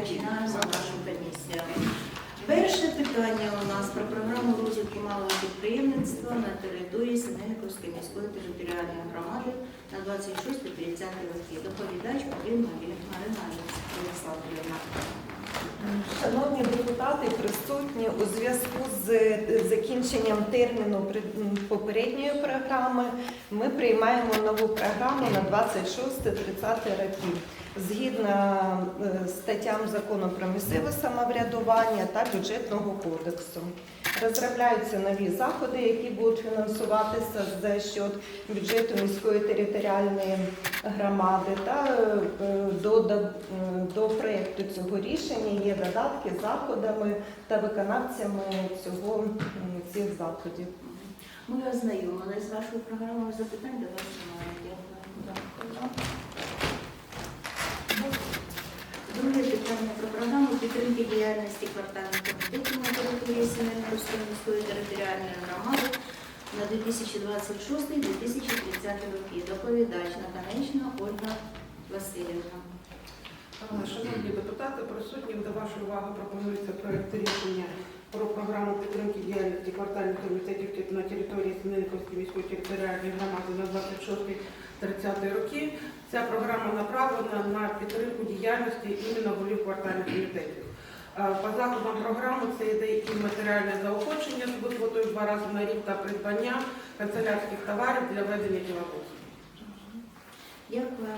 Починаємо нашу комісію. Перше питання у нас про програму розвитку малого підприємництва на території Синельниковської міської територіальної громади на 26-30 роки. Доповідач Павлін Марина Олександрівна. Шановні депутати, присутні у зв'язку з закінченням терміну попередньої програми, ми приймаємо нову програму на 26-30 років згідно е, статтям закону про місцеве самоврядування та бюджетного кодексу. Розробляються нові заходи, які будуть фінансуватися за счет бюджету міської територіальної громади. Та е, е, до, до, до проєкту цього рішення є додатки заходами та виконавцями цього цих заходів. Ми ознайомилися з вашою програмою запитань до вас. Дякую. Друге питання про програму підтримки діяльності квартальних комітетів на території Семенівської міської територіальної громади на 2026-2030 роки. Доповідач Наконечна Ольга Васильівна. Шановні депутати, присутнім до вашої уваги пропонується проєкт рішення про програму підтримки діяльності квартальних комітетів на території Синельниковської міської територіальної громади на 26-30 роки. Ця програма направлена на підтримку діяльності іменно голів квартальних комітетів. Е, По заходам програми це йде і матеріальне заохочення з виплатою два рази на рік та придбання канцелярських товарів для ведення діловодства. Дякую.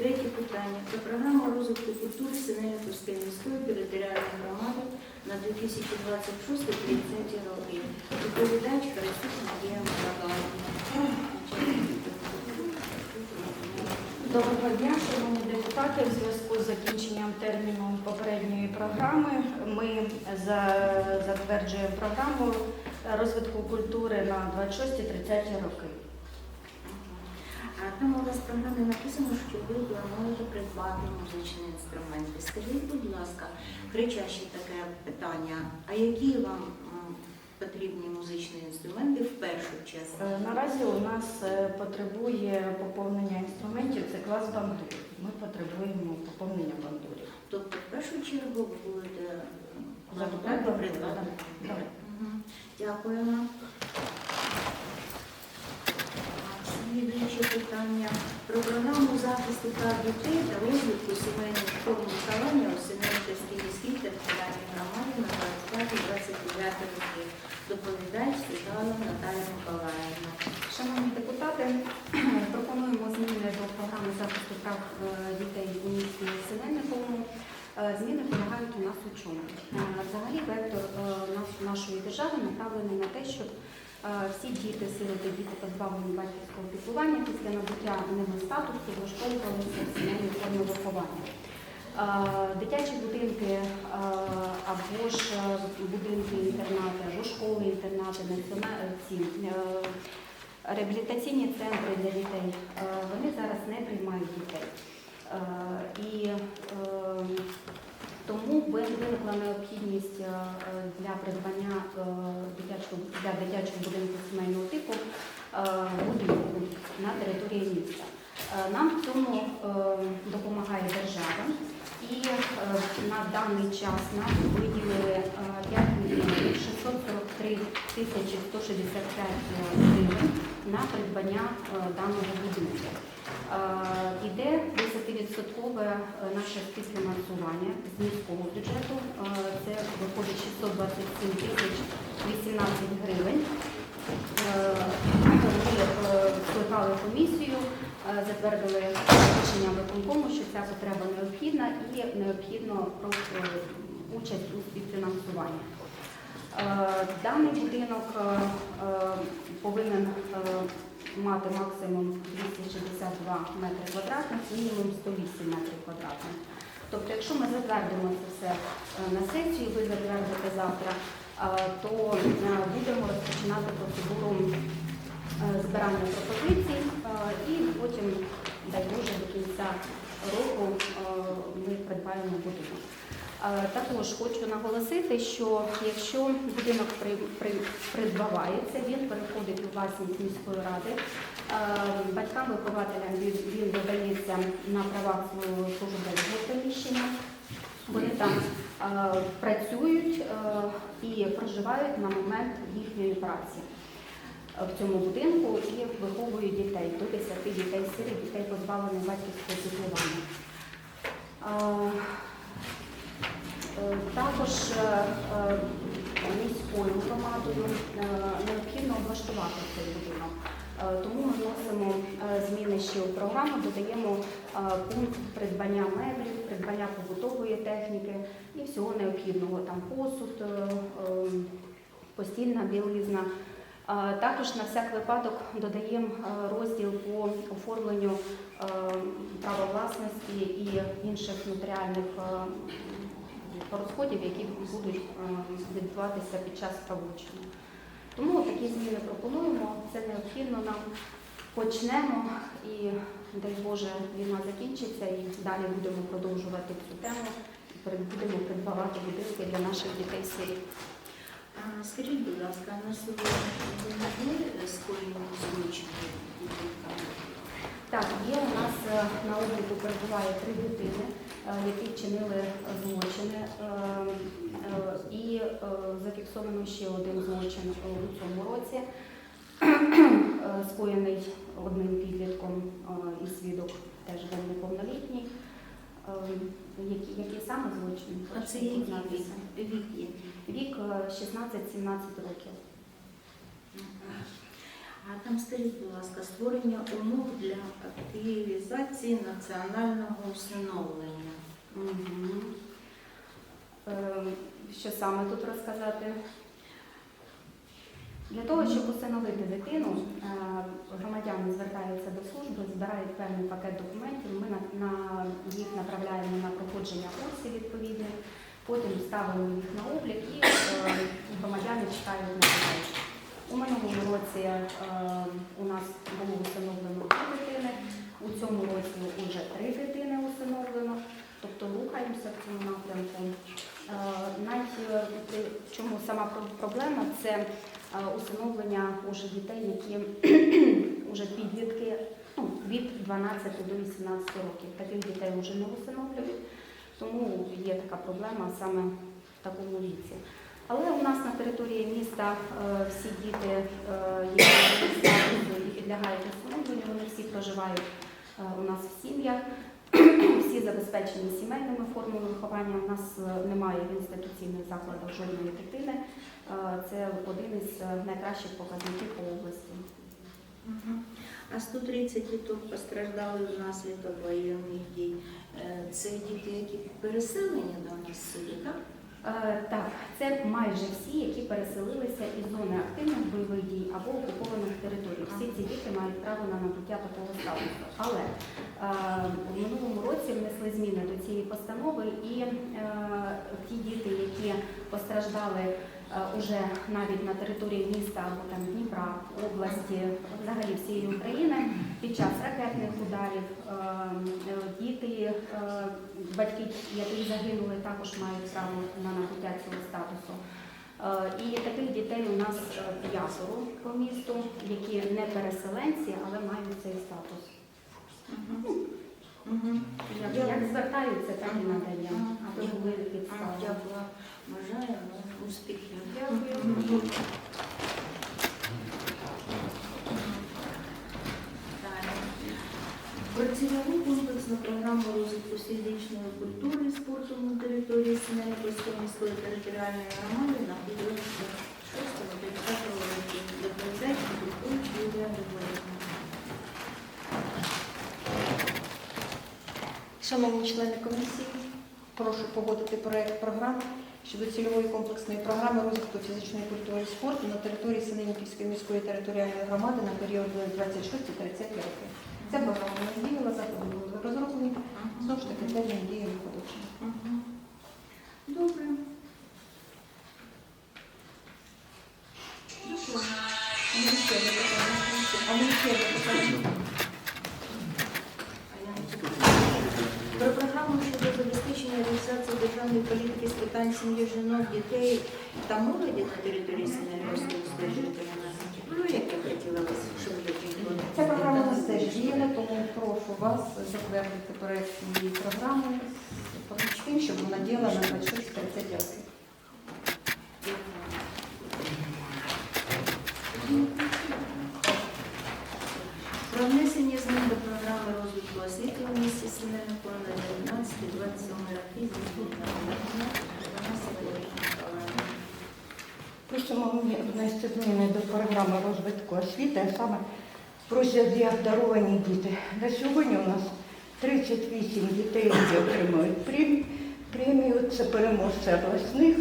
Третє питання про програму розвитку культури Синельниківської міської територіальної громади на 2026-2030 роки. Доповідач Харисюк Надія Михайловна. Доброго дня, шановні депутати. В зв'язку з закінченням терміну попередньої програми ми затверджуємо програму розвитку культури на 26-30 роки. Вас в програмі написано, що ви плануєте придбати музичні інструменти. Скажіть, будь ласка, кричаще таке питання, а які вам потрібні музичні інструменти в першу чергу? Е, Наразі у нас е, потребує поповнення інструментів, це клас бандурів. Ми потребуємо поповнення бандурів. Тобто, в першу чергу ви будете закупляти придбати. Так. Мгм. Дякуємо. Слідуюче питання про програму захисту прав дітей та розвитку сімейних форм виховання у Семенівській міській територіальній громаді на 25-29 роки. Доповідач Світлана Наталія Миколаївна. Шановні депутати, пропонуємо зміни до програми захисту прав е, дітей у місті Селениковому. Е, Зміни полягають у нас у чому? Е, Взагалі вектор нашої держави направлений на те, щоб всі діти, сироти, діти позбавлені батьківського піклування після набуття ними статусу влаштовувалися в сімейні форми виховання. Е, Дитячі будинки е, або ж е, будинки інтернати, або школи інтернати, ці е, реабілітаційні центри для дітей, е, вони зараз не приймають дітей. Е, І е, тому виникла необхідність е, для придбання е, дитячого для дитячого будинку сімейного типу е, будинку на території міста. Нам в цьому допомагає держава. І е, на даний час нам виділили е, 5 мільйонів 643 тисячі 165 гривень на придбання е, даного будинку. Е, Іде 10% е, наше співфінансування з міського бюджету. Е, Це виходить 627 тисяч 18 гривень. Е, Ми е, скликали комісію, е, затвердили рішення виконкому, що ця потреба необхідна і необхідно просто участь у співфінансуванні. Е, Даний будинок е, е, повинен е, мати максимум 262 метри квадратних, мінімум 108 метрів квадратних. Тобто, якщо ми затвердимо це все е, на сесію, ви затвердите завтра, е, то е, будемо розпочинати процедуру е, збирання пропозицій е, і потім, дай Боже, до кінця року е, ми придбаємо будинок. Е, Також хочу наголосити, що якщо будинок при, при, придбавається, він переходить у власність міської ради. Е, Батькам-вихователям він, додається на правах свого службового приміщення. Вони там е, працюють е, і проживають на момент їхньої праці е, в цьому будинку і виховують дітей до 10 дітей сирих, дітей позбавлених батьківського піклування. Е, Також е, е, міською громадою необхідно облаштувати цей будинок. Тому ми вносимо зміни ще у програму, додаємо пункт придбання меблів, придбання побутової техніки і всього необхідного, там посуд, е, е, постільна білизна. Також на всяк випадок додаємо е, розділ по оформленню е, права власності і інших нотаріальних е, розходів, які будуть відбуватися під час правочину. Тому такі зміни пропонуємо. Це необхідно нам. Почнемо і, дай Боже, війна закінчиться і далі будемо продовжувати цю тему. Будемо придбавати будинки для наших дітей сиріт. Скажіть, будь ласка, на сьогодні скоєння злочинів будинками? Так, є у нас е, на обліку перебуває три дитини, е, які вчинили злочини, е, і зафіксовано ще один злочин у цьому році, скоєний одним підлітком і свідок теж був неповнолітній. Е, Які, які саме злочини? А це який вік? Вік є. Вік е, 16-17 років. А там скажіть, будь ласка, створення умов для активізації національного усиновлення. Е, Що саме тут розказати? Для того, щоб усиновити дитину, е, громадяни звертаються до служби, збирають певний пакет документів. Ми на, їх направляємо на проходження курсів відповідних, потім ставимо їх на облік і е, громадяни чекають на дітей. У минулому році е, у нас було усиновлено дві дитини, у цьому році вже три дитини усиновлено, тобто рухаємося в цьому напрямку. Навіть чому сама проблема це усиновлення уже дітей, які вже підлітки ну, від 12 до 18 років. Таких дітей вже не усиновлюють, тому є така проблема саме в такому віці. Але у нас на території міста е, всі діти, е, і підлягають усиновленню, вони всі проживають е, у нас в сім'ях. Всі забезпечені сімейними формами виховання. У нас е, немає в інституційних закладах жодної дитини. Е, Це один із е, найкращих показників по області. А 130 діток постраждали внаслідок воєнних дій. Це діти, які переселені до нас сюди, так? Е, Так, це майже всі, які переселилися із зони активних бойових дій або окупованих територій. Всі ці діти мають право на набуття такого статусу. Але е, в минулому році внесли зміни до цієї постанови, і е, ті діти, які постраждали уже навіть на території міста або там Дніпра, області, взагалі всієї України, під час ракетних ударів е, е, діти, е, батьки, які загинули, також мають право на набуття цього статусу. Е, І таких дітей у нас е, п'ятеро по місту, які не переселенці, але мають цей статус. Як, звертаються, так і надаємо, аби були підстави. Дякую. Бажаємо успіхів. Дякую. Цільову комплексну програму розвитку фізичної культури і спорту на території Синельниківської міської територіальної громади на період з 6 до 30 років. Доповідач Культур Юлія Григорівна. Шановні члени комісії, прошу погодити проект програми щодо цільової комплексної програми розвитку фізичної культури і спорту на території Синельниківської міської територіальної громади на період 26-30 років. З сім'ї, жінок, дітей та молоді на території Синельської територіальної Ну, як я хотіла вас, щоб люди Ця програма у нас теж тому прошу вас затвердити проект цієї програми з тим, щоб вона діяла на 26-30 років. Про внесення змін до програми розвитку освіти у місті Синельнику на 19-27 роки зі Савельєва Миколаївна. Просимо мені внести зміни до програми розвитку освіти, а саме в розділі діти. На сьогодні у нас 38 дітей, які отримують премію. Це переможці обласних,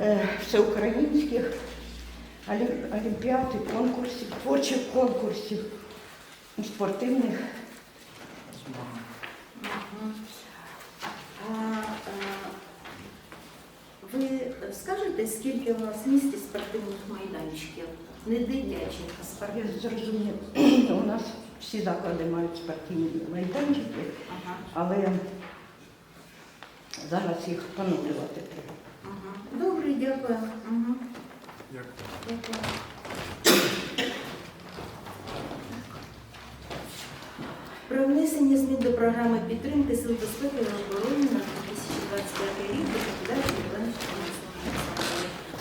е, всеукраїнських олімпіад і конкурсів, творчих конкурсів, спортивних. Мгм. Ви скажете, скільки у нас в місті спортивних майданчиків? Не дитячих, а Я спортивних. зрозумів, у нас всі заклади мають спортивні майданчики, Ага, але зараз їх поновлювати треба. ага. Добре, дякую. Дякую. Про внесення змін до програми підтримки Сил безпеки і оборони на 2025 рік до ліквідації Іванівського національного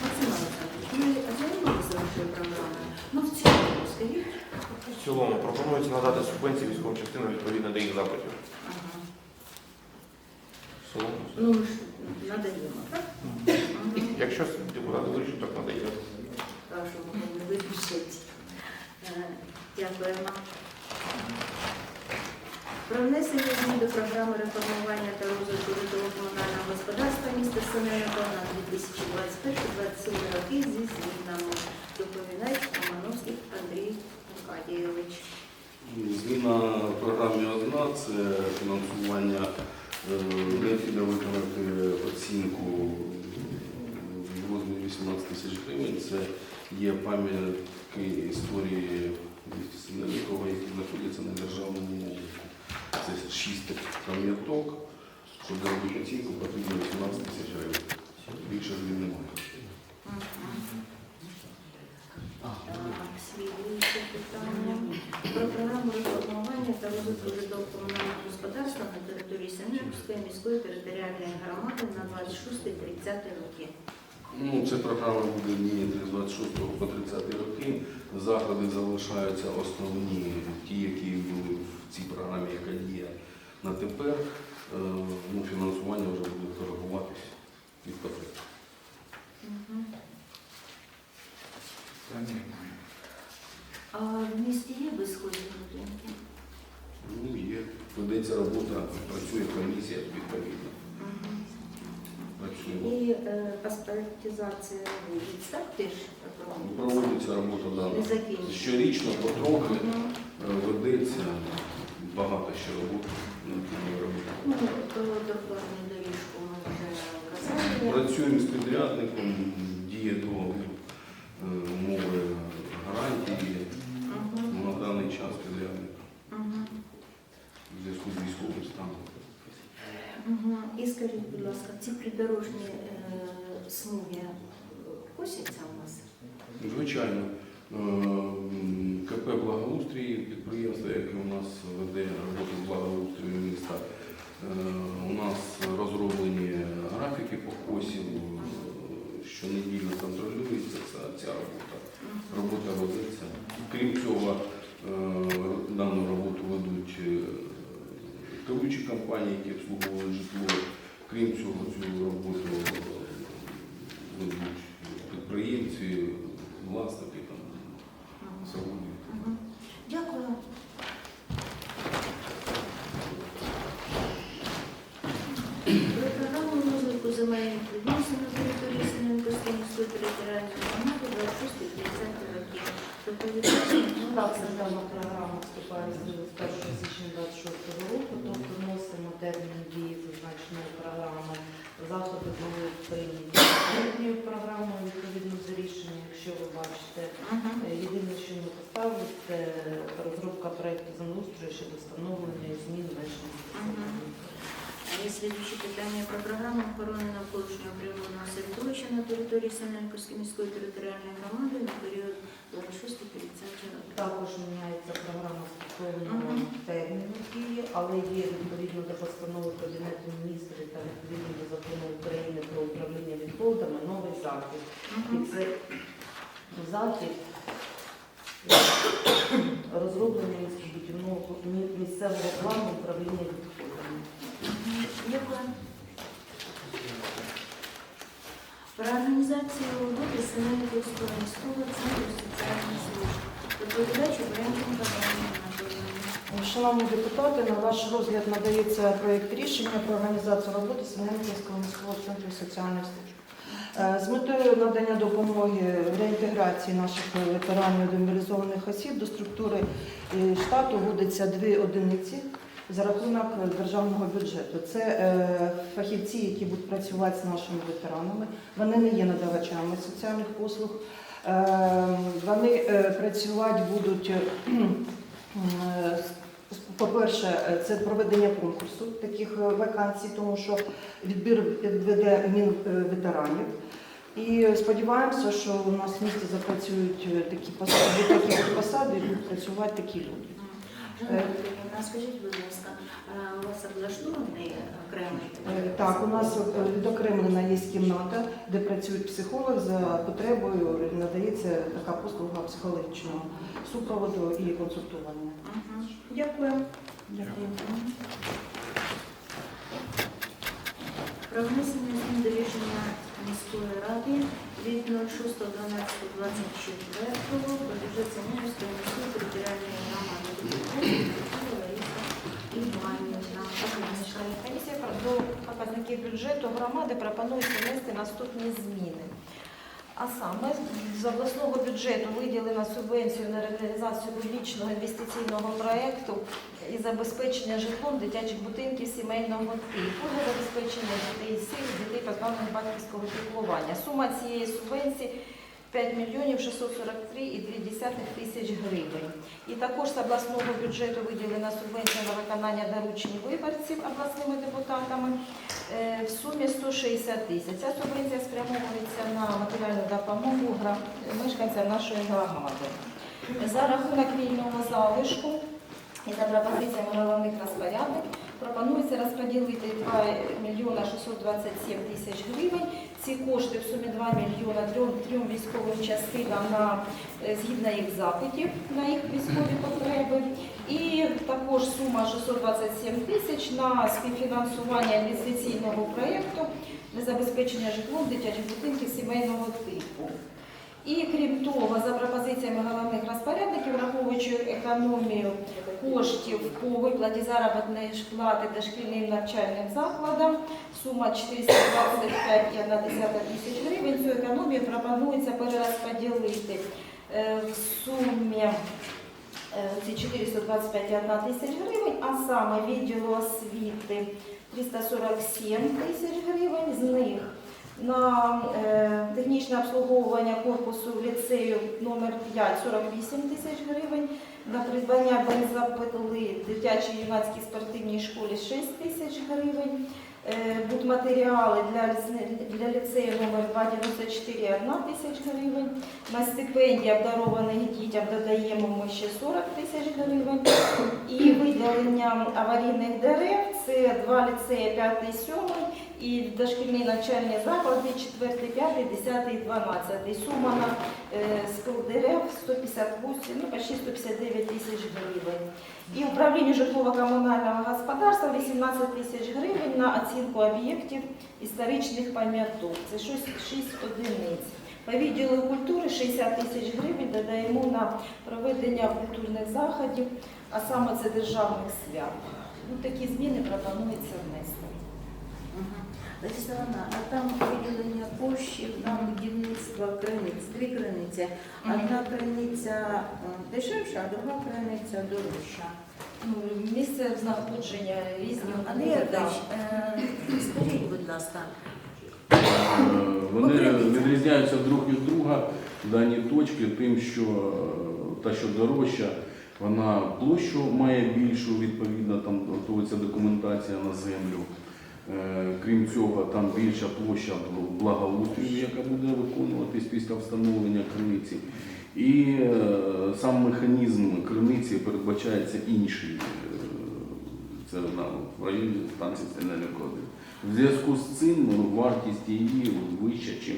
Максим Олександрович, ми ознайомилися з вашою програмою? Ну, в цілому, скажіть. В цілому пропонується надати субвенції військовим частинам відповідно до їх запитів. Ага. Ну, ми ж надаємо, так? Якщо депутати вирішать, так надає. Прошу, не випишіть. Е, Дякуємо. Про внесення змін до програми реформування та розвитку житлово-комунального господарства міста Синельникова на 2021-2027 роки зі змінами. Доповідач Романовський Андрій Аркадійович. Зміна в програмі одна це фінансування. Е, Необхідно виконати оцінку в розмірі 18 тисяч гривень. Це є пам'ятки історії Синельникова, які знаходяться на державному обліку. Це шість пам'яток. Щоб зробити оцінку, потрібно 18 тисяч гривень. Більше змін немає. Розвитку житлово-комунального господарства на території Синельської міської територіальної громади на 26-30 роки. Ну, ця програма буде діяти з 26 по 30 роки. Заходи залишаються основні, ті, які були в цій програмі, яка діє на тепер. Е, Ну, фінансування вже буде коригуватись від потреб. Мгм. А в місті є безсхожі будинки? Ну, є. Ведеться робота, працює комісія відповідно. Працює. І е, паспортизація вулиць, так теж проводиться? Проводиться робота Не закінчена. Щорічно, потрохи Мгм. е, ведеться багато ще роботи необхідно робити. Ну, то тротуарну доріжку ми вже казали. Працюємо з підрядником, діє договір, е, умови гарантії. Мгм. Ну, На даний час підрядник зв'язку з військовим станом. Мгм. І скажіть, будь ласка, ці придорожні е, смуги е, косяться у вас? Звичайно, е, КП Благоустрій, підприємство, яке у нас веде роботу з благоустрою міста. Е, У нас розроблені графіки по косів, е, щонедільно контролюється ця, ця робота. Робота ведеться. Крім цього, е, дану роботу ведуть е, керуючі компанії, які обслуговують житло. Крім цього, цю роботу е, ведуть підприємці, власники там Мгм. заводів. Мгм. Дякую. Про програму розвитку земельних відносин на території Синенківської міської територіальної громади 26-30 років. Доповідач Так, це дана програма вступає з 1 січня 26 року, тобто вносимо термін дії зазначеної програми. Заходи були прийняті попередньою програмою відповідно за рішення, якщо ви бачите. Е, Єдине, що ми поставили, це розробка проєкту землеустрою щодо встановлення і змін меж Слідчі питання про програму охорони навколишнього природного середовища на території Семенківської міської територіальної громади на період 26-30 років. Також міняється програма Мгм. терміну дії, але є відповідно до постанови Кабінету міністрів та відповідно до закону України про управління відходами новий захід. І Мгм. це захід розроблення містобудівного мі- місцевого плану управління відходами. Про організацію роботи Семенківського міського центру соціальних служб. Доповідач Галина Шановні депутати, на ваш розгляд надається проєкт рішення про організацію роботи Семенківського міського центру соціальних служб. Е, З метою надання допомоги реінтеграції наших ветеранів демобілізованих осіб до структури е, штату вводиться дві одиниці за рахунок державного бюджету. Це е, фахівці, які будуть працювати з нашими ветеранами. Вони не є надавачами соціальних послуг. Е, Вони е, працювати будуть. е, Е, По-перше, е, це проведення конкурсу таких е, вакансій, тому що відбір веде Мінветеранів. І сподіваємося, що у нас в місті запрацюють е, такі посади, такі посади і будуть працювати такі люди. Анатоліївна, скажіть, будь ласка, у вас облаштований окремий? Е, Так, у нас е, відокремлена є кімната, де працює психолог за потребою надається така послуга психологічного супроводу і консультування. Дякую. Про внесення змін до рішення міської ради від 06.12.24 про бюджет Семенівської міської територіальної громади. Комісія до показників бюджету громади пропонує внести наступні зміни. А саме з обласного бюджету виділена субвенцію на реалізацію публічного інвестиційного проєкту і забезпечення житлом дитячих будинків сімейного типу для забезпечення дітей сил, дітей позбавлених батьківського піклування. Сума цієї субвенції 5 мільйонів 643,2 тисяч гривень. І також з обласного бюджету виділена субвенція на виконання доручень виборців обласними депутатами е, в сумі 160 тисяч. Ця субвенція спрямовується на матеріальну допомогу мешканцям нашої громади. За рахунок вільного залишку і за пропозиціями головних розпорядників пропонується розподілити 2 мільйона 627 тисяч гривень. Ці кошти в сумі 2 мільйона трьом, військовим частинам на е, згідно їх запитів на їх військові потреби. І також сума 627 тисяч на співфінансування інвестиційного проєкту для забезпечення житлом дитячих будинків сімейного типу. І крім того, за пропозиціями головних розпорядників, враховуючи економію коштів по виплаті заробітної плати дошкільним навчальним закладам, сума 425,1 тисяч гривень. Цю економію пропонується перерозподілити е, в сумі е, ці 425,1 тисяч гривень, а саме відділу освіти 347 тисяч гривень, з них на е, технічне обслуговування корпусу ліцею номер 5 48 тисяч гривень, на придбання бензопили дитячій юнацькій спортивній школі 6 тисяч гривень, е, будматеріали для, для ліцею номер 2 94 1 тисяч гривень, на стипендії обдарованих дітям додаємо ми ще 40 тисяч гривень, і виділення аварійних дерев це два ліцеї 5 і 7 і дошкільні навчальні заклади 4, 5, 10 і 12. Сума на е, склад дерев 158, ну почти 159 тисяч гривень. І управління житлово-комунального господарства 18 тисяч гривень на оцінку об'єктів історичних пам'яток. Це 6, 6 одиниць. По відділу культури 60 тисяч гривень додаємо на проведення культурних заходів, а саме це державних свят. Ну, такі зміни пропонується внести. Лариса а там виділення коштів на будівництво криниць, дві криниці. Одна криниця дешевша, а друга криниця дорожча. Ну, місце знаходження різні. Андрій Артемович, е, скажіть, будь ласка, Е, Вони відрізняються друг від друга дані точки, тим, що е, та, що дорожча, вона площу має більшу, відповідно, там готується документація на землю. Е, Крім цього, там більша площа благоустрою, яка буде виконуватись після встановлення криниці. І е, сам механізм криниці передбачається інший. Е, Це в районі станції Стенель-1. В зв'язку з цим ну, вартість її вища, ніж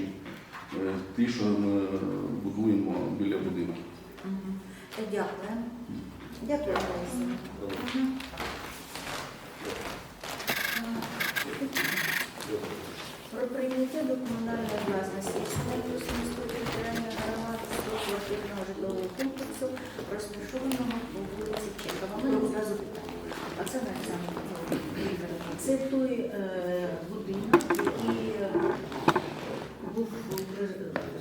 ті, що ми будуємо біля будинків. Дякую. Дякую. Про прийняття до комунальної власності Снайпівської територіальної громади квартирного житлового комплексу, розташованого по вулиці Чехова. Ми одразу питаємо. Оксана Олександрівна, це той е, будинок, який е, був при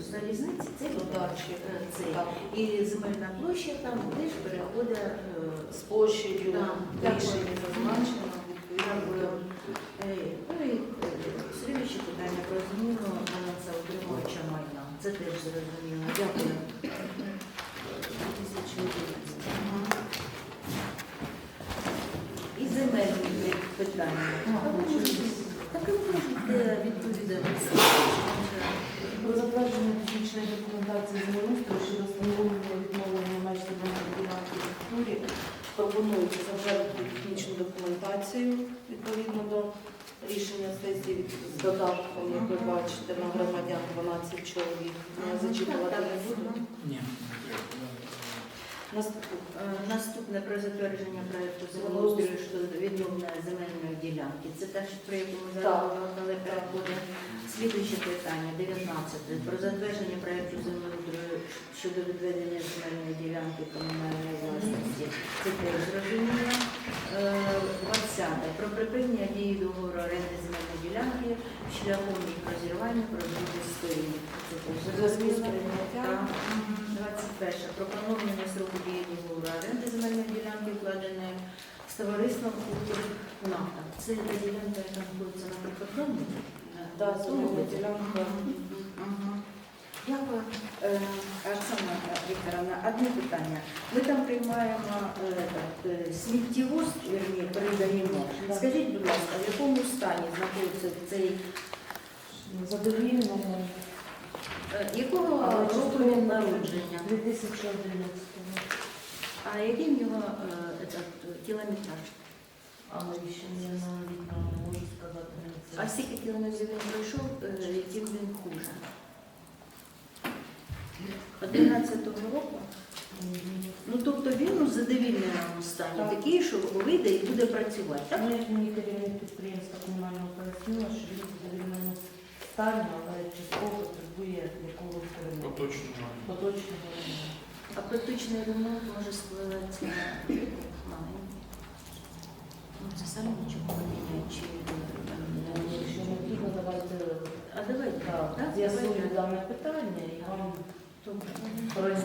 залізниці, це дачі, цей. І земельна площа там теж переходить е, З площею рішення зазначено. Дякую. Е, Ну і е, слідуюче питання про зміну балансу утримувача майна. Це. Дякую. 2011. Ага. І земельні питання. Так ви можете відповідати. Про затвердження технічної документації землеустрою щодо встановлення відновлення меж земельної ділянки в структурі пропонується затвердити технічну документацію відповідно до рішення з додатком, як ви бачите, на громадян 12 чоловік. Я зачитувати не буду. Наступне. Е, Наступне про затвердження проекту землеустрою щодо відновлення земельної ділянки. Це те, що про яку ми зараз Так. говорили, переходить. Слідуюче питання, 19. Про затвердження проекту землеустрою щодо відведення земельної ділянки комунальної власності. Це теж зрозуміло. Е, 20. Про припинення дії договору оренди земельної ділянки шляхом їх розірвання про другій сторін. Це теж У зв'язку з зрозуміло. прийняттям Так. 21. Про поновлення строку дії договору оренди земельної ділянки, вкладеної з товариством «Укрнафта». Це та ділянка, яка знаходиться на прикордонні? Да, земельна ділянка. Дякую. Е, Оксана Вікторовна, одне питання. Ми там приймаємо е, е, сміттєвоз, вірні, передаємо. Скажіть, будь ласка, в якому стані знаходиться цей, Задовільно е, якого року він народження? 2011 А який в нього кілометраж? А я навіть не можу сказати. А скільки кілометрів він пройшов, яким він хуже? 11-го року? Ну тобто він у задовільненому стані, такий, що вийде і буде працювати. Так? Ну, як мені керівник підприємства комунального пояснила, що він в задовільному стані, але частково потребує якогось ремонту. Поточного ремонту. А поточний ремонт може складатися маленький. Ну, це саме нічого не міняє, чи Е, Якщо необхідно, давайте А давайте так, так? з'ясую Давайте. дане питання і вам Добре.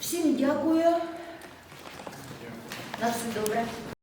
Всім дякую. На все добре.